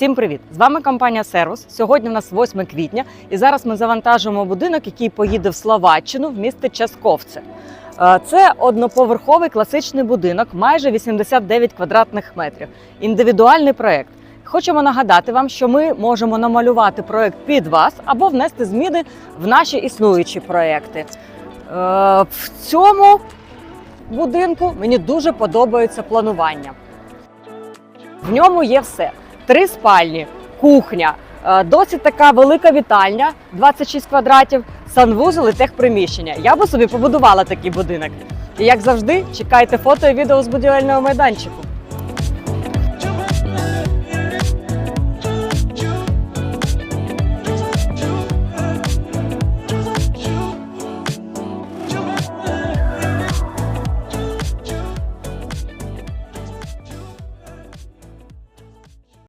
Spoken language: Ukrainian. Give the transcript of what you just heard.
Всім привіт! З вами компанія Сервус. Сьогодні у нас 8 квітня, і зараз ми завантажуємо будинок, який поїде в Словаччину в місто Часковце. Е, Це одноповерховий класичний будинок, майже 89 квадратних метрів. Індивідуальний проект. Хочемо нагадати вам, що ми можемо намалювати проект під вас або внести зміни в наші існуючі проекти. Е, В цьому будинку мені дуже подобається планування. В ньому є все: три спальні, кухня, е, досить така велика вітальня, 26 квадратів, санвузол і техприміщення. Я би собі побудувала такий будинок. І як завжди, чекайте фото і відео з будівельного майданчику.